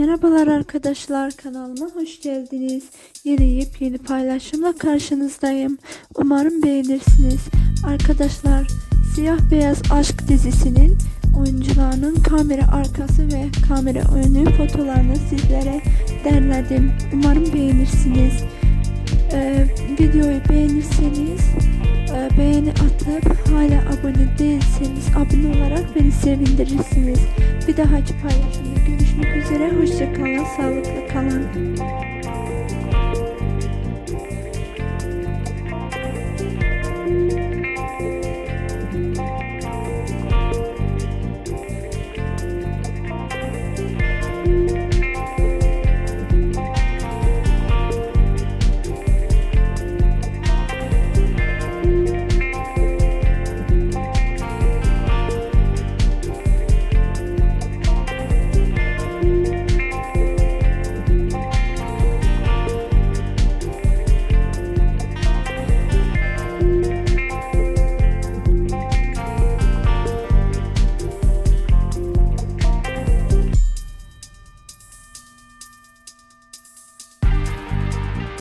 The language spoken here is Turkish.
Merhabalar arkadaşlar kanalıma hoş geldiniz. Yeni yepyeni paylaşımla karşınızdayım. Umarım beğenirsiniz. Arkadaşlar Siyah Beyaz Aşk dizisinin oyuncularının kamera arkası ve kamera önü fotolarını sizlere derledim. Umarım beğenirsiniz. Ee, videoyu beğenirseniz e, beğeni atıp hala abone değilseniz abone olarak beni sevindirirsiniz. Bir dahaki paylaşımda görüşmek üzere. Hoşçakalın, sağlıklı kalın.